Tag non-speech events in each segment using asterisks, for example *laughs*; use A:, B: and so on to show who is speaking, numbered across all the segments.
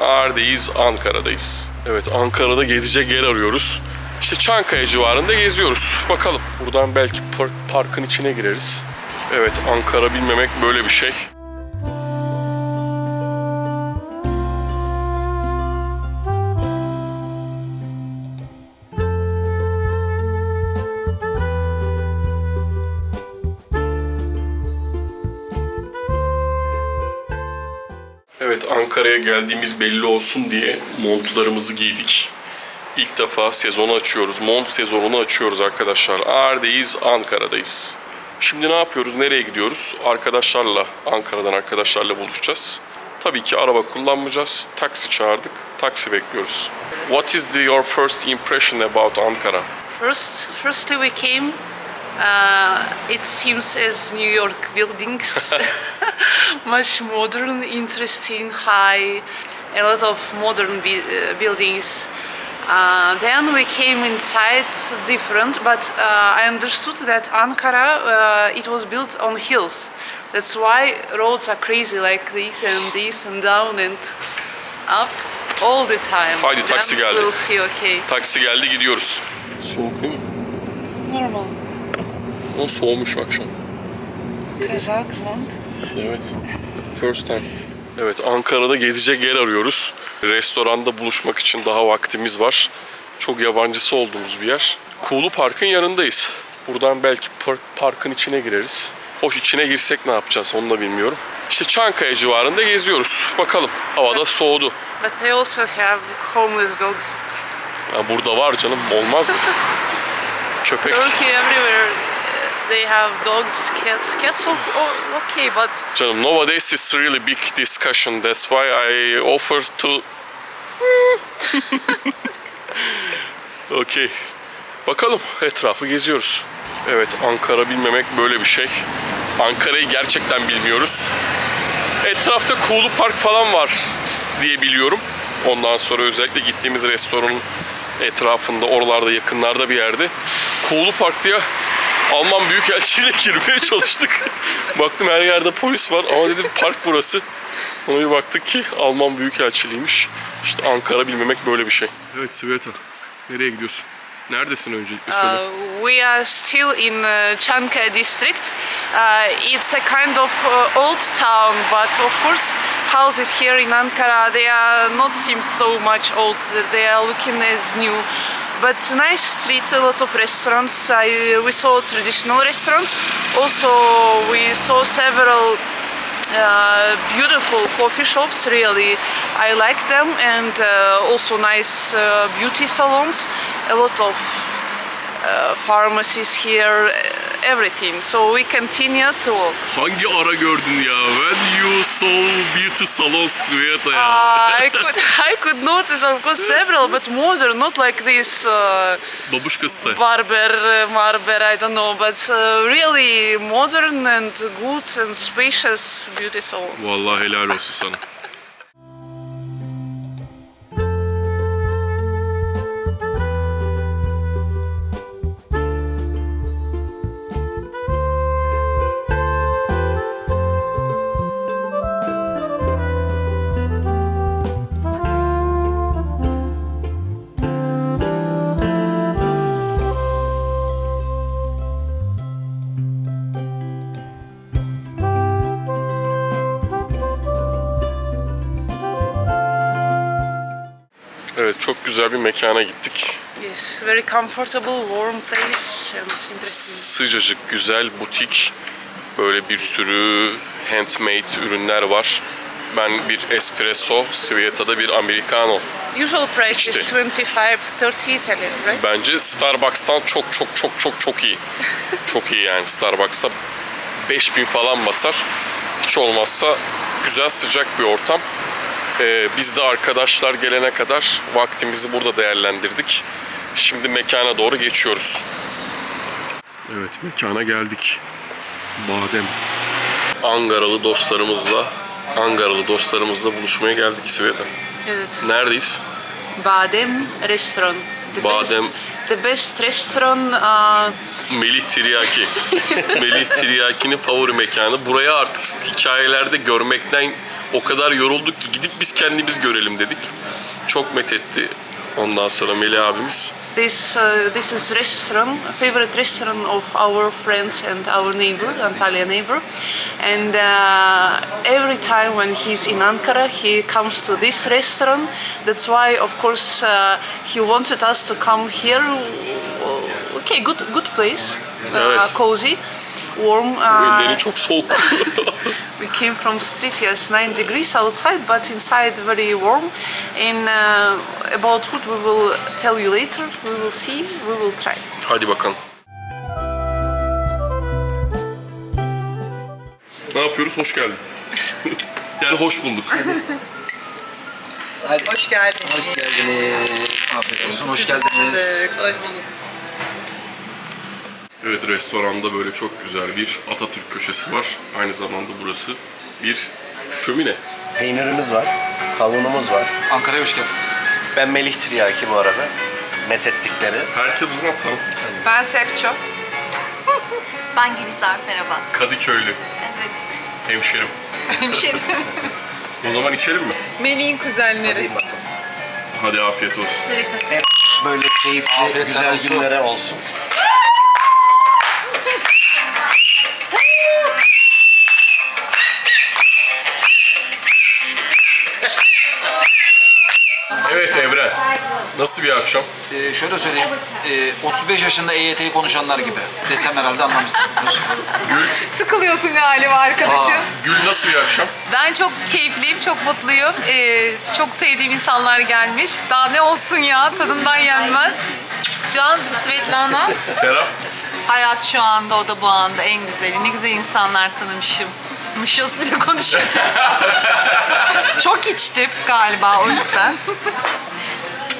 A: Neredeyiz? Ankara'dayız. Evet Ankara'da gezecek yer arıyoruz. İşte Çankaya civarında geziyoruz. Bakalım buradan belki par- parkın içine gireriz. Evet Ankara bilmemek böyle bir şey. Evet Ankara'ya geldiğimiz belli olsun diye montlarımızı giydik. İlk defa sezonu açıyoruz. Mont sezonunu açıyoruz arkadaşlar. Neredeyiz? Ankara'dayız. Şimdi ne yapıyoruz? Nereye gidiyoruz? Arkadaşlarla, Ankara'dan arkadaşlarla buluşacağız. Tabii ki araba kullanmayacağız. Taksi çağırdık. Taksi bekliyoruz. What is the, your first impression about Ankara?
B: First, firstly we came. Uh, it seems as New York buildings, *laughs* much modern, interesting, high, a lot of modern bu- uh, buildings. Uh, then we came inside, different, but uh, I understood that Ankara uh, it was built on hills. That's why roads are crazy like this and this and down and up all the time.
A: Haydi, taksi
B: Then
A: geldi.
B: We'll see. Okay.
A: Taksi geldi gidiyoruz. Soğuk değil mi?
B: Normal.
A: O soğumuş akşam.
B: Kazak mont.
A: Evet. First time. Evet Ankara'da gezecek yer arıyoruz. Restoranda buluşmak için daha vaktimiz var. Çok yabancısı olduğumuz bir yer. Kuğulu Park'ın yanındayız. Buradan belki par- parkın içine gireriz. Hoş içine girsek ne yapacağız onu da bilmiyorum. İşte Çankaya civarında geziyoruz. Bakalım. Havada soğudu.
B: But they also have homeless dogs.
A: Ya burada var canım. Olmaz mı? *laughs* Köpek.
B: Turkey everywhere. They have dogs, cats. Cats, okay, but
A: Canım nowadays it's really big discussion. That's why I offer to... *laughs* okay. Bakalım etrafı geziyoruz. Evet Ankara bilmemek böyle bir şey. Ankara'yı gerçekten bilmiyoruz. Etrafta Kuğulu Park falan var diye biliyorum. Ondan sonra özellikle gittiğimiz restoranın etrafında, oralarda yakınlarda bir yerde. Kuğulu Park diye Alman Büyükelçiliğine girmeye çalıştık. Baktım her yerde polis var ama dedim park burası. Ona bir baktık ki Alman Büyükelçiliğiymiş. İşte Ankara bilmemek böyle bir şey. Evet Sveta, nereye gidiyorsun? Neredesin öncelikle söyle.
B: uh, we are still in uh, Chankaya district. Uh, it's a kind of uh, old town, but of course, houses here in Ankara they are not seem so much old. They are looking as new. But nice street, a lot of restaurants. I, we saw traditional restaurants. Also, we saw several uh, beautiful coffee shops really i like them and uh, also nice uh, beauty salons a lot of uh, pharmacies here everything so we continue to walk
A: Hangi ara gördün ya? When you saw beauty salons Sveta ya.
B: uh, I could I could notice of course several but modern not like this uh,
A: Babuşka style.
B: barber uh, marber I don't know but uh, really modern and good and spacious beauty salons
A: Vallahi helal olsun sana. Güzel bir mekana gittik.
B: Yes, very comfortable, warm place.
A: Sıcacık, güzel, butik. Böyle bir sürü handmade ürünler var. Ben bir espresso, Svieta'da bir americano.
B: Usual price
A: İşte.
B: is 25-30 Italian, right?
A: Bence Starbucks'tan çok çok çok çok çok iyi. *laughs* Çok iyi yani Starbucks'a 5000 falan basar. Hiç olmazsa güzel sıcak bir ortam. Ee, biz de arkadaşlar gelene kadar vaktimizi burada değerlendirdik. Şimdi mekana doğru geçiyoruz. Evet mekana geldik. Badem. Angaralı dostlarımızla Angaralı dostlarımızla buluşmaya geldik Sveta.
B: Evet.
A: Neredeyiz?
B: Badem Restaurant. The
A: Badem-
B: best the best restaurant. Uh,
A: Melih Tiryaki. *laughs* Melih Tiryaki'nin favori mekanı. Buraya artık hikayelerde görmekten o kadar yorulduk ki gidip biz kendimiz görelim dedik. Çok methetti ondan sonra Melih abimiz.
B: This uh, this is restaurant, favorite restaurant of our friends and our neighbor, Antalya neighbor. And uh, every time when he's in Ankara, he comes to this restaurant. That's why, of course, uh, he wanted us to come here. Okay, good good place, uh,
A: Evet.
B: cozy, warm. Uh,
A: çok soğuk. *laughs*
B: Came from street, yes, 9 degrees outside, but inside very warm. And uh, about food, we will tell you later. We will see, we will try.
A: Hadi bakalım. Ne yapıyoruz? Hoş geldin. *laughs* yani hoş bulduk. *laughs*
C: Hoş geldiniz.
D: Hoş geldiniz. Afiyet olsun. Hoş geldiniz.
A: Evet restoranda böyle çok güzel bir Atatürk köşesi var. Aynı zamanda burası bir şömine.
D: Peynirimiz var, kavunumuz var.
E: Ankara'ya hoş geldiniz.
D: Ben Melih Tiryaki bu arada. Methettikleri.
A: Herkes o zaman tanısın kendini.
C: Ben Sepço. *laughs*
F: Ben Gülizar, merhaba.
A: Kadıköylü,
F: Evet.
A: hemşerim.
C: Hemşerim.
A: O zaman içelim mi?
C: Melih'in kuzenleri.
D: Hadi bakalım.
A: Hadi afiyet olsun.
D: Hep böyle keyifli, güzel
E: olsun.
D: günlere olsun.
A: Nasıl bir akşam?
E: Ee, şöyle söyleyeyim. Ee, 35 yaşında EYT'yi konuşanlar gibi. Desem herhalde anlamışsınızdır.
A: Gül,
G: Sıkılıyorsun galiba arkadaşım.
A: Gül nasıl bir akşam?
G: Ben çok keyifliyim, çok mutluyum. Ee, çok sevdiğim insanlar gelmiş. Daha ne olsun ya, tadından yenmez. Can, Svetlana.
A: Serap,
C: Hayat şu anda o da bu anda en güzeli. Ne güzel insanlar tanımışız. Mışız bir de konuşuyoruz. *laughs* Çok içtim galiba o yüzden. *laughs*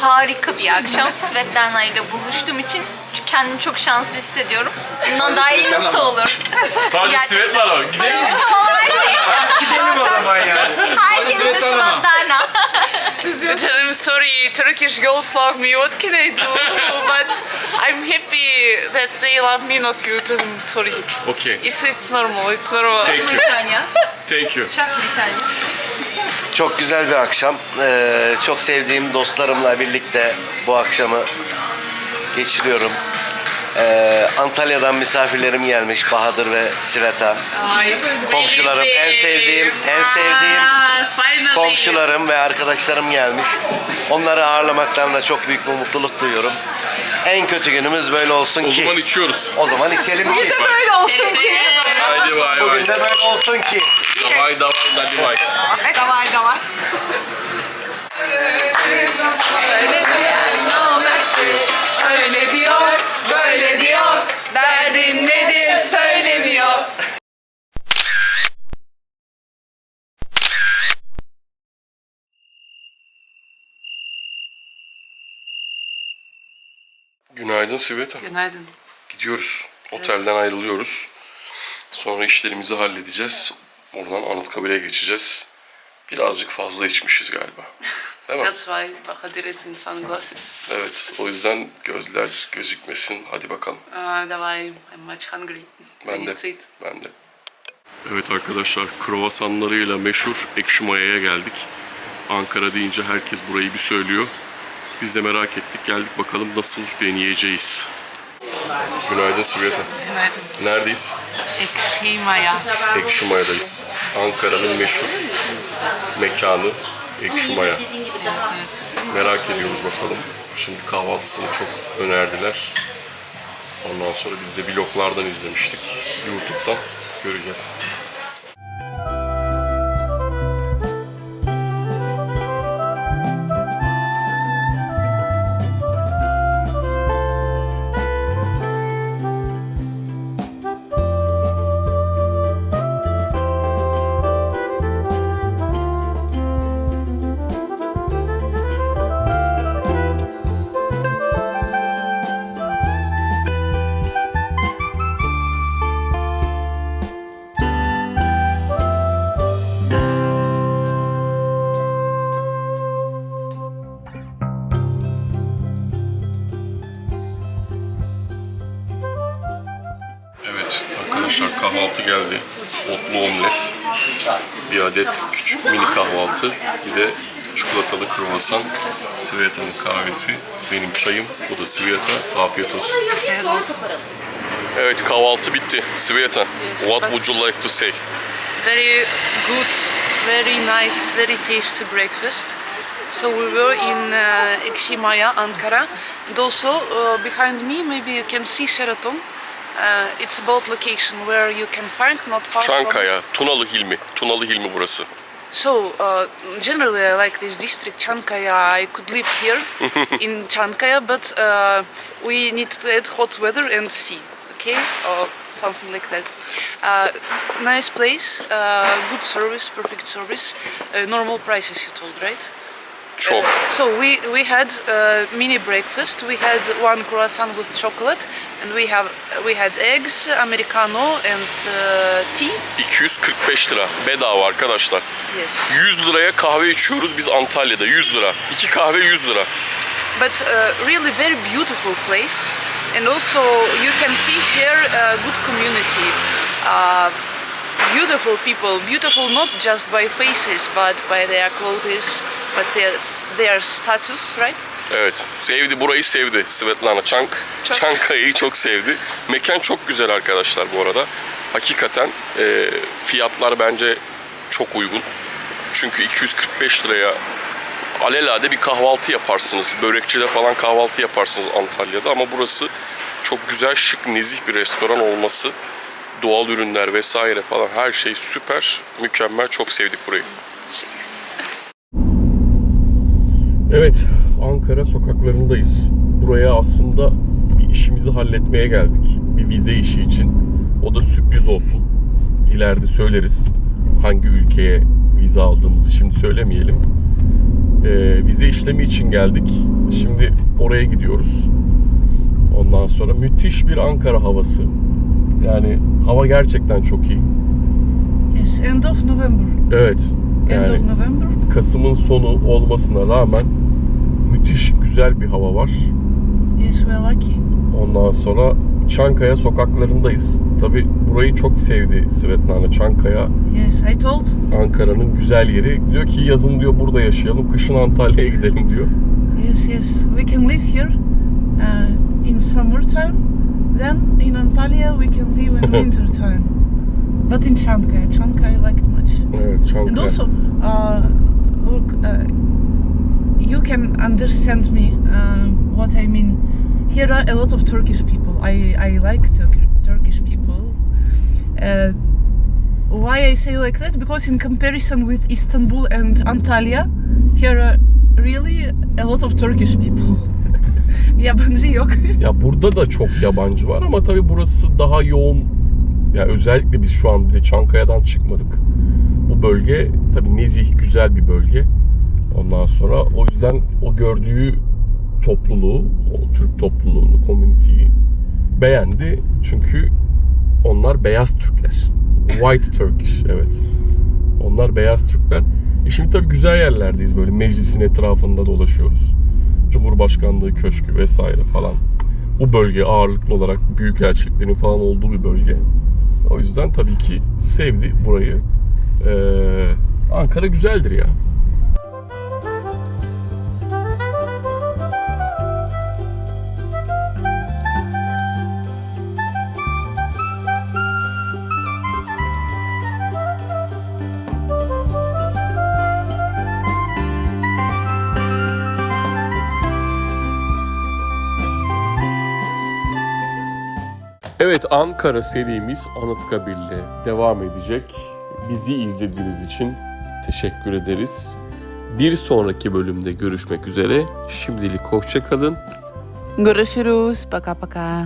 F: Harika bir akşam. Svetlana ile buluştuğum için kendimi çok şanslı hissediyorum. Bundan daha iyi nasıl olur?
A: sadece
F: Gerçekten.
A: Svetlana. Gidelim.
F: tamam her şey.
E: Gidelim o zaman ya.
F: Herkes de
E: Svetlana mı?
F: Svetlana.
B: I'm sorry, Turkish girls love me. What can I do? but I'm happy that they love me, not you. I'm sorry.
A: Okay.
B: It's it's normal. It's normal.
A: Thank you.
C: Britanya.
A: Thank you.
C: Çak Britanya.
D: Çok güzel bir akşam. Ee, çok sevdiğim dostlarımla birlikte bu akşamı geçiriyorum. Ee, Antalya'dan misafirlerim gelmiş Bahadır ve Sveta. Komşularım, en sevdiğim, en sevdiğim komşularım ve arkadaşlarım gelmiş. Onları ağırlamaktan da çok büyük bir mutluluk duyuyorum. En kötü günümüz böyle olsun
A: O
D: ki.
A: zaman içiyoruz.
D: O zaman içelim ki.
G: Böyle olsun ki.
A: Haydi bay bay.
D: Bugün de böyle olsun ki.
A: Davay davay dali bay.
C: Davay davay.
A: Günaydın Sveta.
B: Günaydın.
A: Gidiyoruz. Otelden ayrılıyoruz. Sonra işlerimizi halledeceğiz. Oradan Anıtkabir'e geçeceğiz. Birazcık fazla içmişiz galiba. Değil mi?
B: That's why Bahadır is in sunglasses.
A: Evet. O yüzden gözler gözükmesin. Hadi bakalım.
B: Uh, давай, I'm much hungry.
A: Ben
B: I
A: de.
B: need to eat.
A: Ben de. Evet arkadaşlar, kruvasanlarıyla meşhur Ekşi Maya'ya geldik. Ankara deyince herkes burayı bir söylüyor. Biz de merak ettik, geldik bakalım nasıl deneyeceğiz. Günaydın Sveta.
B: Günaydın.
A: Neredeyiz?
B: Ekşi maya.
A: Ekşi Maya'dayız. Ankara'nın meşhur mekanı Ekşi Maya. Merak ediyoruz bakalım. Şimdi kahvaltısını çok önerdiler. Ondan sonra biz de vloglardan izlemiştik. YouTube'dan göreceğiz. Adet küçük mini kahvaltı, bir de çikolatalı kruvasan, Sveta'nın kahvesi, benim çayım, bu da Sveta. Afiyet olsun. Evet kahvaltı bitti. Sveta, what would you like to say?
B: very good, very nice, very tasty breakfast. So we were in uh, Ekşimaya, Ankara, and also uh, behind me maybe you can see Sheraton. Uh, it's about location where you can find not far from.
A: Çankaya, Tunalı Hilmi. Tunalı Hilmi burası.
B: So uh, generally I like this district Chankaya. I could live here *laughs* in Chankaya, but uh, we need to add hot weather and sea. Okay, or something like that. Uh, nice place, uh, good service, perfect service, uh, normal prices. You told right?
A: Çok.
B: So we we had uh, mini breakfast. We had one croissant with chocolate, and we have we had eggs, americano, and uh, tea.
A: 245 lira bedava arkadaşlar.
B: Yes.
A: 100 liraya kahve içiyoruz biz Antalya'da 100 lira. İki kahve 100 lira.
B: but uh, really very beautiful place and also you can see here a good community uh, beautiful people beautiful not just by faces but by their clothes but their their status right
A: Evet sevdi burayı sevdi Svetlana Çank.
B: Çok.
A: Çankaya'yı çok sevdi. Mekan çok güzel arkadaşlar bu arada. Hakikaten e, fiyatlar bence çok uygun. Çünkü 245 liraya alelade bir kahvaltı yaparsınız. Börekçide falan kahvaltı yaparsınız Antalya'da ama burası çok güzel, şık, nezih bir restoran olması. Doğal ürünler vesaire falan her şey süper, mükemmel. Çok sevdik burayı. Evet, Ankara sokaklarındayız. Buraya aslında bir işimizi halletmeye geldik. Bir vize işi için. O da sürpriz olsun. İleride söyleriz hangi ülkeye vize aldığımızı şimdi söylemeyelim. Ee, vize işlemi için geldik. Şimdi oraya gidiyoruz. Ondan sonra müthiş bir Ankara havası. Yani hava gerçekten çok iyi.
B: yes end of november
A: Evet.
B: end
A: Yani
B: of november
A: Kasım'ın sonu olmasına rağmen müthiş güzel bir hava var.
B: yes we are lucky
A: Ondan sonra Çankaya sokaklarındayız. Tabi burayı çok sevdi Svetlana Çankaya.
B: yes i told
A: Ankara'nın güzel yeri. Diyor ki yazın diyor burada yaşayalım, kışın Antalya'ya gidelim diyor.
B: yes yes we can live here uh, in summertime then in antalya we can live in *laughs* winter time, but in chankaya chankaya i liked much
A: Çankaya.
B: And also, uh, look, uh, you can understand me um, what I mean. Here are a lot of Turkish people. I, I like Turk- Turkish people. Uh, why I say like that? Because in comparison with Istanbul and Antalya, here are really a lot of Turkish people. *laughs* *laughs* Yabancı yok. *laughs*
A: Ya burada da çok yabancı var ama tabii burası daha yoğun. Ya özellikle biz şu an bir de Çankaya'dan çıkmadık. Bu bölge tabii nezih, güzel bir bölge. Ondan sonra o yüzden o gördüğü topluluğu, o Türk topluluğunu, community'yi beğendi. Çünkü onlar beyaz Türkler. White Turkish, evet. Onlar beyaz Türkler. E şimdi tabii güzel yerlerdeyiz böyle meclisin etrafında dolaşıyoruz. Cumhurbaşkanlığı köşkü vesaire falan. Bu bölge ağırlıklı olarak büyükelçiliklerin falan olduğu bir bölge. O yüzden tabii ki sevdi burayı. Ee, Ankara güzeldir ya. Ankara serimiz Anıtkabir'le devam edecek. Bizi izlediğiniz için teşekkür ederiz. Bir sonraki bölümde görüşmek üzere. Şimdilik hoşça kalın.
G: Görüşürüz. Paka paka.